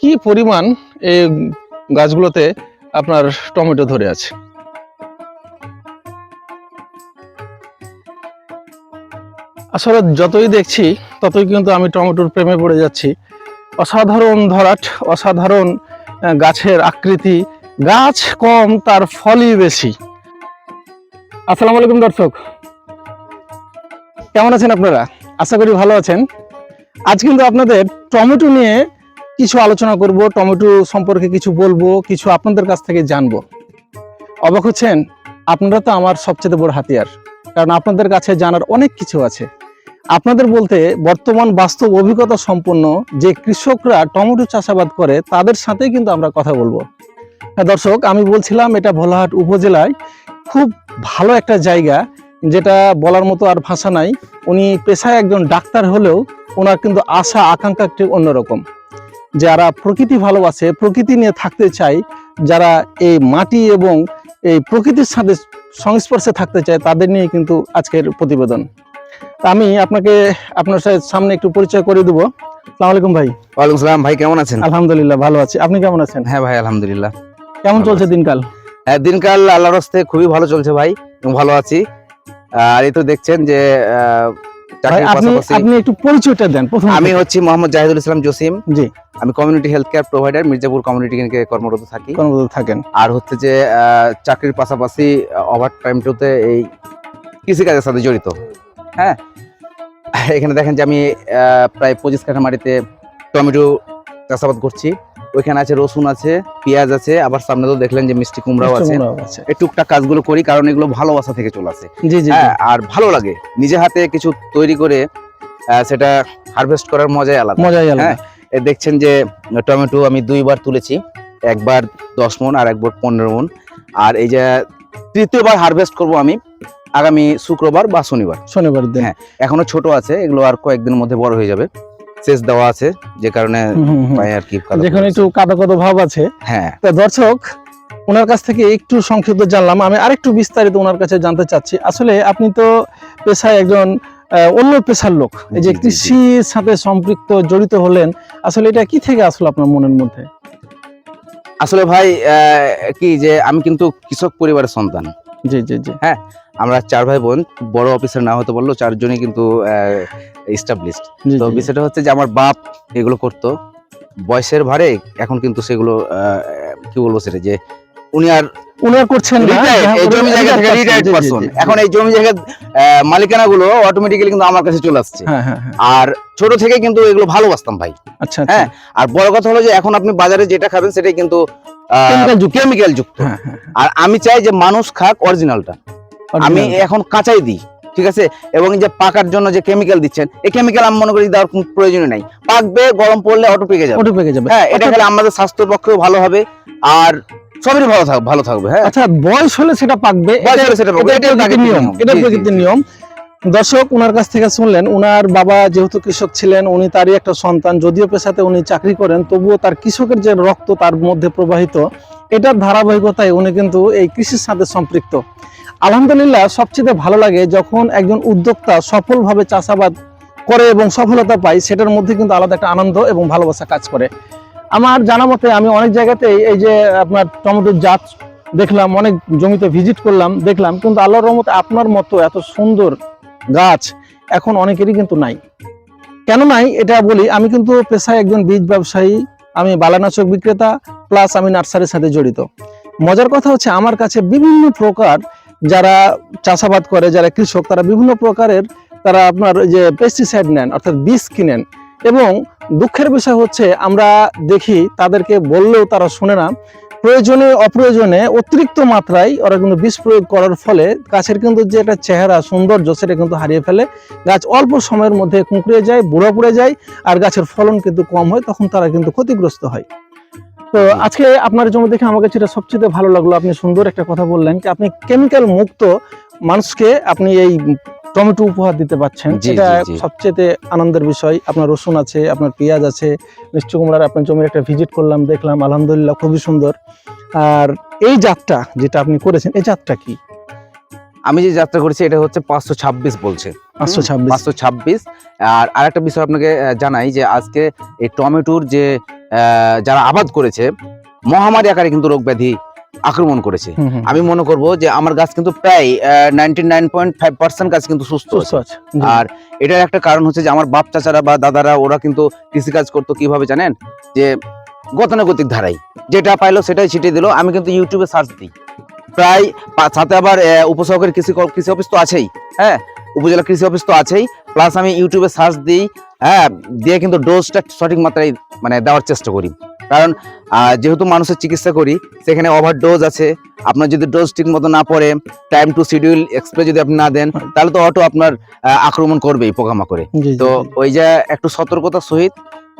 কি পরিমাণ এই গাছগুলোতে আপনার টমেটো ধরে আছে? আসলে যতই দেখছি, ততই কিন্তু আমি টমেটোর প্রেমে পড়ে যাচ্ছি। অসাধারণ ধরাট, অসাধারণ গাছের আকৃতি, গাছ কম, তার ফলই বেশি। আসসালামু আলাইকুম দর্শক। কেমন আছেন আপনারা? আশা করি ভালো আছেন। আজ কিন্তু আপনাদের টমেটো নিয়ে কিছু আলোচনা করব, টমেটো সম্পর্কে কিছু বলব, কিছু আপনাদের কাছ থেকে জানব। অবাক হচ্ছেন? আপনারা তো আমার সবচেয়ে বড় হাতিয়ার। কারণ আপনাদের কাছে জানার অনেক কিছু আছে। আপনাদের বলতে বর্তমান বাস্তব অভিজ্ঞতা সম্পন্ন যে কৃষকরা টমেটো চাষাবাদ করে, তাদের সাথে কিন্তু আমরা কথা বলব। হ্যাঁ দর্শক, আমি বলছিলাম এটা ভোলাহাট উপজেলায় খুব ভালো একটা জায়গা, যেটা বলার মতো আর ভাষা নাই। উনি পেশায় একজন ডাক্তার হলেও ওনার কিন্তু আশা, আকাঙ্ক্ষা একটু অন্যরকম। যারা প্রকৃতি ভালোবাসে প্রকৃতি নিয়ে থাকতে চায় যারা এই মাটি এবং এই প্রকৃতির সাথে সংস্পর্শে থাকতে চায় তাদের নিয়ে কিন্তু আজকের প্রতিবেদন। আমি আপনাকে আপনার সাথে সামনে একটু পরিচয় করে দেবো। সালাম আলাইকুম ভাই। ওয়ালাইকুম সালাম ভাই কেমন আছেন? আলহামদুলিল্লাহ ভালো আছি। আপনি কেমন আছেন? হ্যাঁ ভাই আলহামদুলিল্লাহ। কেমন চলছে দিনকাল? হ্যাঁ দিনকাল আল্লাহর হস্তে খুবই ভালো চলছে ভাই ভালো আছি। আর এই তো দেখছেন যে আপনি একটু পরিচয়টা দেন আমি হচ্ছি মোহাম্মদ জাহিদুল ইসলাম জসিম। জি। আমি community health care provider Mirzapur community ক্লিনিকে কর্মরত থাকি। কর্মরত থাকেন। আর হচ্ছে যে চাকরির পাশাপাশি ওভার টাইমটাতে এই কৃষিকাজের সাথে জড়িত। হ্যাঁ? এখানে দেখেন যে আমি প্রায় পঁচিশ কাঠা মাটিতে টমেটো চাষাবাদ করছি। ওইখানে আছে রসুন আছে পেঁয়াজ আছে আবার সামনে তো দেখলেন যে মিষ্টি কুমড়াও আছে। এই টুকটাক কাজগুলো করি কারণ এগুলো ভালোবাসা থেকে চলে আসে। জি জি জি। হ্যাঁ আর ভালো লাগে। নিজে হাতে কিছু তৈরি করে সেটা হারভেস্ট করার মজাই আলাদা। মজাই আলাদা। হ্যাঁ। দেখছেন যে টমেটো আমি দুইবার তুলেছি একবার দশ মন আর একবার পনেরো মন। আর এই যে তৃতীয়বার হারভেস্ট করব আমি আগামী শুক্রবার বা শনিবার। শনিবার দিন। হ্যাঁ। এখনও ছোট আছে এগুলো আর কয়েকদিনের মধ্যে বড় হয়ে যাবে। সেচ দেওয়া আছে যে কারণে। পায়ে আর কি যেখানে একটু কাদা কাদা ভাব আছে। হ্যাঁ। তা দর্শক ওনার কাছ থেকে একটু সংক্ষিপ্ত জানলাম। আমি আরেকটু বিস্তারিত ওনার কাছে জানতে চাচ্ছি। আসলে আপনি তো পেশায় একজন অন্য পেশার লোক এই যে। কৃষির সাথে সম্পৃক্ত জড়িত হলেন। আসলে এটা কি থেকে আসলো আপনার মনের মধ্যে? আসলে ভাই আহ, কি যে আমি কিন্তু কৃষক পরিবারের সন্তান। জি জি জি। আমরা চার ভাই বোন বড় অফিসার না হতে পারলেও চারজনই কিন্তু এস্টাবলিশড তো বিষয়টা হচ্ছে যে আমার বাপ এগুলো করতো। বয়সের ভারে এখন কিন্তু সেগুলো কি বলব সেটা যে উনি আর উনার করছেন জমি জায়গা থেকে রিটায়ার্ড পারসন। এখন এই জমি জায়গার মালিকানা গুলো অটোমেটিক্যালি কিন্তু আমার কাছে চলে আসছে। হ্যাঁ হ্যাঁ হ্যাঁ। আর ছোট থেকে কিন্তু এগুলো ভালোবাসতাম ভাই। আচ্ছা আচ্ছা। হ্যাঁ আর বড় কথা হলো যে এখন আপনি বাজারে যেটা খাবেন সেটাই কিন্তু। কেমিক্যাল যুক্ত। আর আমি চাই যে মানুষ খাক অরিজিনালটা আমি এখন কাঁচাই দিই ঠিক আছে? এবং যে পাকার জন্য যে কেমিক্যাল দিচ্ছেন এই কেমিক্যাল আমি মনে করি দেওয়ার কোনো প্রয়োজনই নাই। পাকবে গরম পড়লে অটো পেকে যাবে। ওটা পেকে যাবে। হ্যাঁ এটা খেলে আমাদের স্বাস্থ্যের পক্ষেও ভালো হবে আর সবেরই ভালো থাকবে ভালো থাকবে হ্যাঁ? আচ্ছা বয়স হলে সেটা পাকবে বয়স হলে সেটা পাকবে। এটা প্রকৃতির নিয়ম। এটা প্রকৃতির নিয়ম। দর্শক ওনার কাছ থেকে শুনলেন ওনার বাবা যেহেতু কৃষক ছিলেন উনি তারই একটা সন্তান যদিও পেশাতে উনি চাকরি করেন তবুও তার কৃষকের যে রক্ত তার মধ্যে প্রবাহিত এটার ধারাবাহিকতায় উনি কিন্তু এই কৃষির সাথে সম্পৃক্ত। আলহামদুলিল্লাহ, সবচেয়ে ভালো লাগে যখন একজন উদ্যোক্তা সফলভাবে চাষাবাদ করে এবং সফলতা পায়, সেটার মধ্যে কিন্তু আলাদা একটা আনন্দ এবং ভালোবাসা কাজ করে। আমার জানা মতে আমি অনেক জায়গাতেই এই যে আপনার টমেটোর জাত দেখলাম, অনেক জমিতে ভিজিট করলাম, দেখলাম, কিন্তু আল্লাহর রহমতে আপনার মতো এত সুন্দর গাছ এখন অনেকেরই কিন্তু নাই। কেন নাই? এটা বলি, আমি কিন্তু পেশায় একজন বীজ ব্যবসায়ী, আমি বালানাশক বিক্রেতা প্লাস আমি নার্সারির সাথে জড়িত। মজার কথা হচ্ছে আমার কাছে বিভিন্ন প্রকার যারা চাষাবাদ করে, যারা কৃষক, তারা বিভিন্ন প্রকারের তারা আপনার যে পেস্টিসাইড নেন, অর্থাৎ বীজ কিনেন। এবং দুঃখের বিষয় হচ্ছে, আমরা দেখি, তাদেরকে বললেও তারা শোনে না। প্রয়োজনে, অপ্রয়োজনে অতিরিক্ত মাত্রায় ওরা কিন্তু বিষ প্রয়োগ করার ফলে গাছের কিন্তু যে একটা চেহারা, সৌন্দর্য, সেটা কিন্তু হারিয়ে ফেলে। গাছ অল্প সময়ের মধ্যে কুঁকড়ে যায়, বুড়ো পড়ে যায়, আর গাছের ফলন কিন্তু কম হয়, তখন তারা কিন্তু ক্ষতিগ্রস্ত হয়। তো আজকে আপনার জমি দেখে আমার কাছে এটা সবচেয়ে ভালো লাগল। আপনি সুন্দর একটা কথা বললেন যে আপনি কেমিক্যাল মুক্ত মানুষকে আপনি এই টমেটো উপহার দিতে পারছেন। এটা জি। সবচেয়ে আনন্দের বিষয়। আপনার রসুন আছে আপনার পেঁয়াজ আছে মিষ্টি কুমড়ার আপনার জমির একটা ভিজিট করলাম দেখলাম আলহামদুলিল্লাহ খুবই সুন্দর। আর এই জাতটা যেটা আপনি করেছেন এই জাতটা কি? আমি যে যাত্রা করেছি এটা হচ্ছে পাঁচশো ছাব্বিশ বলছে। পাঁচশো ছাব্বিশ। পাঁচশো ছাব্বিশ। আর আরেকটা বিষয় আপনাকে জানাই যে আজকে এই টমেটোর যে যারা আবাদ করেছে মহামারী আকারে কিন্তু রোগ ব্যাধি আক্রমণ করেছে। আমি মনে করব যে আমার গাছ কিন্তু প্রায় ninety nine point five percent গাছ কিন্তু সুস্থ আছে। আর এটার একটা কারণ হচ্ছে যে আমার বাপ চাচারা বা দাদারা ওরা কিন্তু কৃষিকাজ করতো কীভাবে জানেন? যে গতানুগতিক ধারাই। যেটা পাইলো সেটাই ছিটিয়ে দিল। আমি কিন্তু ইউটিউবে সার্চ দিই। প্রায় সাথে আবার উপসহকারী কৃষি কৃষি অফিস তো আছেই। হ্যাঁ উপজেলা কৃষি অফিস তো আছেই। প্লাস আমি ইউটিউবে সার্চ দিই। হ্যাঁ দিয়ে কিন্তু ডোজটা সঠিক মাত্রায় মানে দেওয়ার চেষ্টা করি। কারণ যেহেতু মানুষের চিকিৎসা করি সেখানে ওভার ডোজ আছে। আপনার যদি ডোজ ঠিক মতো না পড়ে টাইম টু শিডিউল এক্সপ্রে যদি আপনি না দেন তাহলে তো অটো আপনার আক্রমণ করবেই পোকামাকড়ে। তো ওই যে একটু সতর্কতার সহিত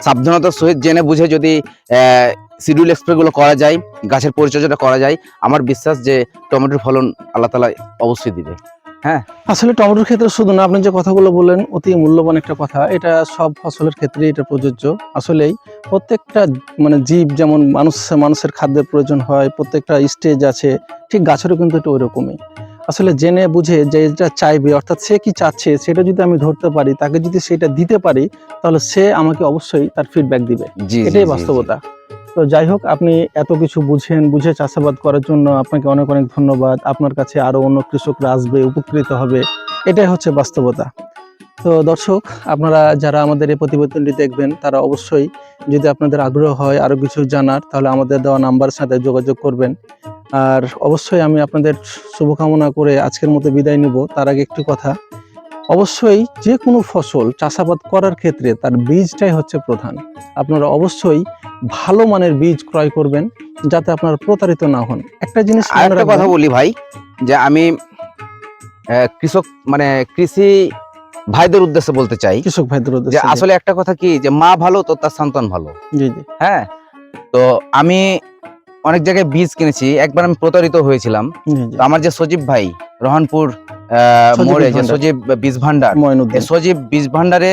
সাবধানতার সহিত জেনে বুঝে যদি শিডিউল এক্সপ্রে গুলো করা যায় গাছের পরিচর্যাটা করা যায় আমার বিশ্বাস যে টমেটোর ফলন আল্লাহ তালা অবশ্যই দিবে। আসলে টমেটোর ক্ষেত্রে শুধু না আপনি যে কথাগুলো বললেন অতি মূল্যবান একটা কথা। এটা সব ফসলের ক্ষেত্রে এটা প্রযোজ্য। আসলেই প্রত্যেকটা মানে জীব যেমন মানুষ মানুষের খাদ্যের প্রয়োজন হয় প্রত্যেকটা স্টেজ আছে ঠিক গাছেরও কিন্তু এটা ওই রকমই আসলে জেনে বুঝে যে যেটা চাইবে অর্থাৎ সে কি চাচ্ছে সেটা যদি আমি ধরতে পারি তাকে যদি সেটা দিতে পারি তাহলে সে আমাকে অবশ্যই তার ফিডব্যাক দিবে। এটাই বাস্তবতা। তো যাই হোক, আপনি এত কিছু বুঝেন, বুঝে চাষাবাদ করার জন্য আপনাকে অনেক অনেক ধন্যবাদ। আপনার কাছে আরও অন্য কৃষকরা আসবে, উপকৃত হবে। এটাই হচ্ছে বাস্তবতা। তো দর্শক, আপনারা যারা আমাদের এই প্রতিবেদনটি দেখবেন, তারা অবশ্যই যদি আপনাদের আগ্রহ হয় আরও কিছু জানার, তাহলে আমাদের দেওয়া নাম্বার সাথে যোগাযোগ করবেন। আর অবশ্যই আমি আপনাদের শুভকামনা করে আজকের মতো বিদায় নিব। তার আগে একটু কথা। অবশ্যই যে কোনো ফসল চাষাবাদ করার ক্ষেত্রে তার বীজটাই হচ্ছে প্রধান। আপনারা অবশ্যই ভালো মানের বীজ ক্রয় করবেন যাতে আপনার প্রতারিত না হন। একটা জিনিস একটা কথা বলি ভাই যে আমি কৃষক মানে কৃষি ভাইদের উদ্দেশ্যে বলতে চাই। কৃষক ভাইদের উদ্দেশ্যে আসলে একটা কথা কি যে মা ভালো তো তার সন্তান ভালো। জি জি। হ্যাঁ? তো আমি অনেক জায়গায় বীজ কিনেছি একবার আমি প্রতারিত হয়েছিলাম। তো আমার যে সজীব ভাই রহনপুর মোড়ে যে। সজীব বীজ ভান্ডার সজীব বীজ ভান্ডারে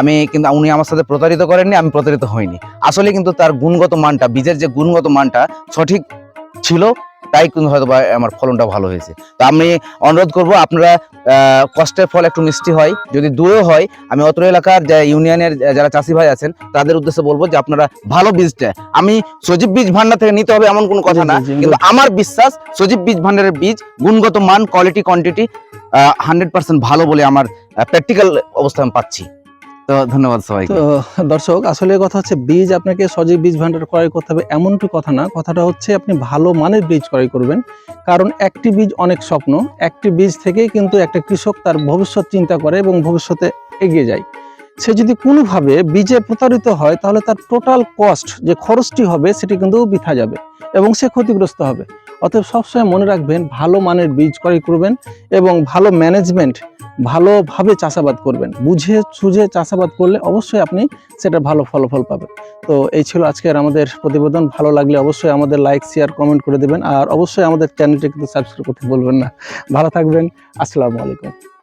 আমি কিন্তু উনি আমার সাথে প্রতারিত করেননি আমি প্রতারিত হইনি। আসলে কিন্তু তার গুণগত মানটা বীজের যে গুণগত মানটা সঠিক ছিল তাই কিন্তু হয়তো বা আমার ফলনটা ভালো হয়েছে। তো আমি অনুরোধ করব আপনারা কষ্টের ফল একটু মিষ্টি হয় যদি দূরেও হয় আমি অত্র এলাকার যে ইউনিয়নের যারা চাষি ভাই আছেন তাদের উদ্দেশ্যে বলব যে আপনারা ভালো বীজটা আমি সজীব বীজ ভান্ডার থেকে নিতে হবে এমন কোনো কথা না কিন্তু আমার বিশ্বাস সজীব বীজ ভান্ডারের বীজ গুণগত মান কোয়ালিটি কোয়ান্টিটি হান্ড্রেড পার্সেন্ট ভালো বলে আমার প্র্যাকটিক্যাল অবস্থা আমি পাচ্ছি। তো ধন্যবাদ সবাইকে। তো, দর্শক, আসলে কথা হচ্ছে বীজ, আপনাকে সজীব বীজ ভান্ডার ক্রয় করতে হবে এমনটি কথা না। কথাটা হচ্ছে আপনি ভালো মানের বীজ ক্রয় করবেন। কারণ একটি বীজ অনেক স্বপ্ন, একটি বীজ থেকেই কিন্তু একটা কৃষক তার ভবিষ্যৎ চিন্তা করে এবং ভবিষ্যতে এগিয়ে যায়। সে যদি কোনোভাবে বীজে প্রতারিত হয়, তাহলে তার টোটাল কস্ট যে খরচটি হবে, সেটি কিন্তু বৃথা যাবে এবং সে ক্ষতিগ্রস্ত হবে। অতএব সবসময় মনে রাখবেন, ভালো মানের বীজ ক্রয় করবেন এবং ভালো ম্যানেজমেন্ট ভালোভাবে চাষাবাদ করবেন। বুঝে সুঝে চাষাবাদ করলে অবশ্যই আপনি সেটা ভালো ফলাফল পাবেন। তো এই ছিল আজকের আমাদের প্রতিবেদন। ভালো লাগলে অবশ্যই আমাদের লাইক, শেয়ার, কমেন্ট করে দেবেন। আর অবশ্যই আমাদের চ্যানেলটি কিন্তু সাবস্ক্রাইব করতে বলবেন না। ভালো থাকবেন। আসসালামু আলাইকুম।